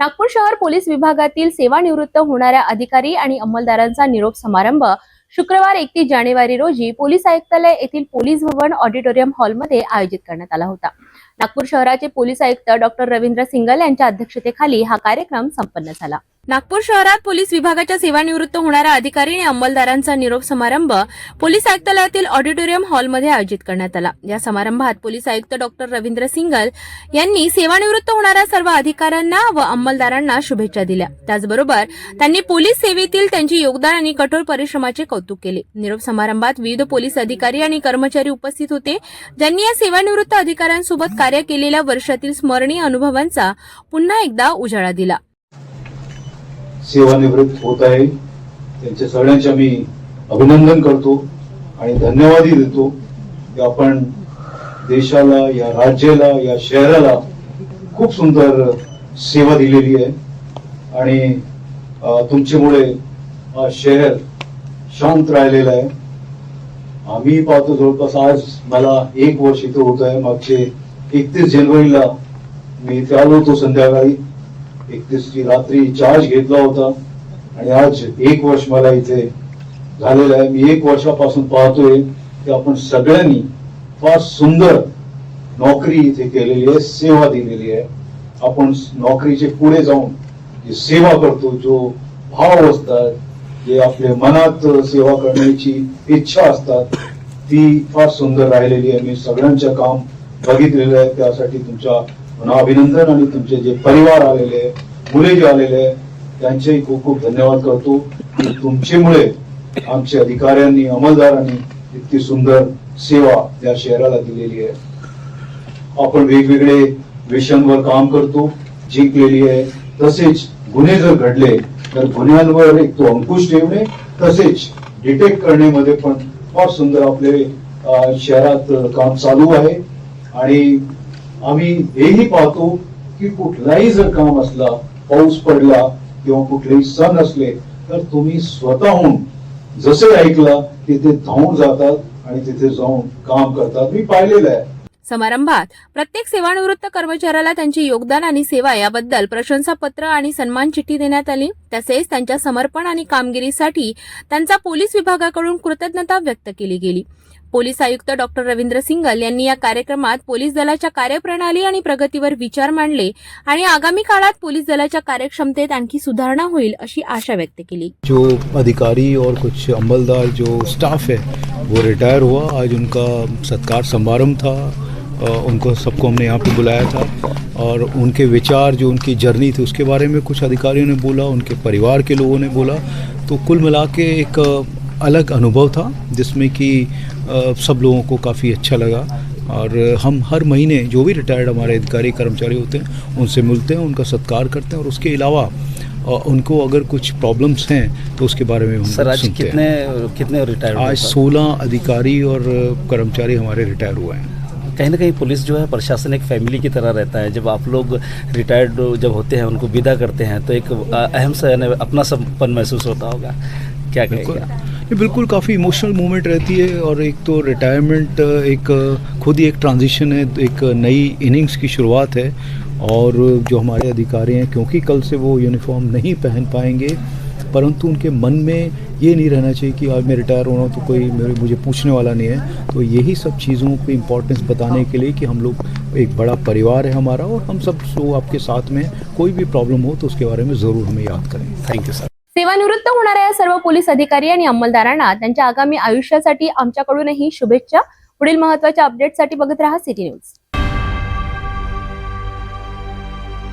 नागपूर शहर पोलीस विभागातील सेवानिवृत्त होणाऱ्या अधिकारी आणि अंमलदारांचा निरोप समारंभ शुक्रवार एकतीस जानेवारी रोजी पोलीस आयुक्तालय येथील पोलीस भवन ऑडिटोरियम हॉलमध्ये आयोजित करण्यात आला होता. नागपूर शहराचे पोलीस आयुक्त डॉक्टर रवींद्र सिंगल यांच्या अध्यक्षतेखाली हा कार्यक्रम संपन्न झाला. नागपूर शहरात पोलीस विभागाच्या सेवानिवृत्त होणाऱ्या अधिकारी आणि अंमलदारांचा निरोप समारंभ पोलीस आयुक्तालयातील ऑडिटोरियम हॉलमध्ये आयोजित करण्यात आला. या समारंभात पोलीस आयुक्त डॉक्टर रवींद्र सिंगल यांनी सेवानिवृत्त होणाऱ्या सर्व अधिकाऱ्यांना व अंमलदारांना शुभेच्छा दिल्या. त्याचबरोबर त्यांनी पोलीस सेवेतील त्यांचे योगदान आणि कठोर परिश्रमाचे कौतुक केले. निरोप समारंभात विविध पोलीस अधिकारी आणि कर्मचारी उपस्थित होते. ज्यांनी या सेवानिवृत्त अधिकाऱ्यांसोबत कार्य केलेल्या वर्षातील स्मरणीय अनुभवांचा पुन्हा एकदा उजाळा दिला. सेवानिवृत्त होत आहे. त्यांच्या सगळ्यांचे मी अभिनंदन करतो आणि धन्यवादही देतो की आपण देशाला या राज्याला या शहराला खूप सुंदर सेवा दिलेली आहे. आणि तुमच्यामुळे हा शहर शांत राहिलेला आहे. आम्ही पाहतो जवळपास आज मला एक वर्ष इथं होत आहे. मागचे एकतीस जानेवारीला मी इथे आलो होतो संध्याकाळी. एकतीसची रात्री चार्ज घेतला होता. आणि आज एक वर्ष मला इथे झालेलं आहे. मी एक वर्षापासून पाहतोय की आपण सगळ्यांनी फार सुंदर नोकरी इथे केलेली आहे सेवा दिलेली आहे. आपण नोकरीचे पुढे जाऊन जी सेवा करतो जो भाव असतात जे आपल्या मनात सेवा करण्याची इच्छा असतात ती फार सुंदर राहिलेली आहे. मी सगळ्यांचं काम बघितलेलं आहे. त्यासाठी तुमच्या पुन्हा अभिनंदन आणि तुमचे जे परिवार आलेले मुले जे आलेले त्यांचेही खूप खूप धन्यवाद करतो. तुमच्यामुळे आमच्या अधिकाऱ्यांनी अंमलदारांनी इतकी सुंदर सेवा या शहराला दिलेली आहे. आपण वेगवेगळे विषयांवर काम करतो जिंकलेली आहे. तसेच गुन्हे जर घडले तर गुन्ह्यांवर एक तो अंकुश ठेवणे तसेच डिटेक्ट करण्यामध्ये पण फार सुंदर आपले शहरात काम चालू आहे. आणि आम्ही हेही पाहतो की कुठलाही जर काम असला पाऊस पडला किंवा कुठलेही सण असले तर तुम्ही स्वतःहून जसे ऐकला तिथे धावून जातात आणि तिथे जाऊन काम करतात. मी पाहिलेलं आहे. समारंभात प्रत्येक सेवानिवृत्त कर्मचाऱ्याला त्यांचे योगदान आणि सेवा याबद्दल प्रशंसापत्र आणि सन्मान चिठ्ठी देण्यात आली. तसेच त्यांच्या समर्पण आणि कामगिरीसाठी त्यांचा पोलीस विभागाकडून कृतज्ञता व्यक्त केली गेली. पोलीस आयुक्त डॉक्टर रवींद्र सिंगल यांनी या कार्यक्रमात पोलीस दलाच्या कार्यप्रणाली आणि प्रगतीवर विचार मांडले आणि आगामी काळात पोलीस दलाच्या कार्यक्षमतेत आणखी सुधारणा होईल अशी आशा व्यक्त केली. जो अधिकारी और कुछ अमलदार जो स्टाफ है वो रिटायर हुआ। आज उनका सत्कार समारंभ था उनको सबको हमने यहाँ पे बुलाया था और उनके विचार जो उनकी जर्नी थी उसके बारे में कुछ अधिकारियों ने बोला उनके परिवार के लोगों ने बोला। तो कुल मिला के एक अलग अनुभव था जिसमें कि सब लोगों को काफ़ी अच्छा लगा। और हम हर महीने जो भी रिटायर्ड हमारे अधिकारी कर्मचारी होते हैं उनसे मिलते हैं उनका सत्कार करते हैं और उसके अलावा उनको अगर कुछ प्रॉब्लम्स हैं तो उसके बारे में हम सर आज सुनते कितने हैं। कितने रिटायर आज सोलह अधिकारी और कर्मचारी हमारे रिटायर हुए हैं। कहीं ना कहीं पुलिस जो है प्रशासन एक फैमिली की तरह रहता है। जब आप लोग रिटायर्ड जब होते हैं उनको विदा करते हैं तो एक अहम सा अपना सपन महसूस होता होगा। क्या कहेगा ये बिल्कुल काफ़ी इमोशनल मोमेंट रहती है और एक तो रिटायरमेंट एक खुद ही एक ट्रांजिशन है, एक नई इनिंग्स की शुरुआत है और जो हमारे अधिकारी हैं, क्योंकि कल से वो यूनिफॉर्म नहीं पहन पाएँगे, परंतु उनके मन में ये नहीं रहना चाहिए कि आज मैं रिटायर हो रहा हूँ तो कोई मेरे, मुझे पूछने वाला नहीं है। तो यही सब चीज़ों को इम्पोर्टेंस बताने के लिए कि हम लोग एक बड़ा परिवार है हमारा और हम सब, सो आपके साथ में कोई भी प्रॉब्लम हो तो उसके बारे में ज़रूर हमें याद करें। थैंक यू सर सेवानिवृत्त होणाऱ्या या सर्व पोलीस अधिकारी आणि अंमलदारांना त्यांच्या आगामी आयुष्यासाठी आमच्याकडूनही शुभेच्छा. पुढील महत्त्वाच्या अपडेटसाठी बघत रहा सिटी न्यूज.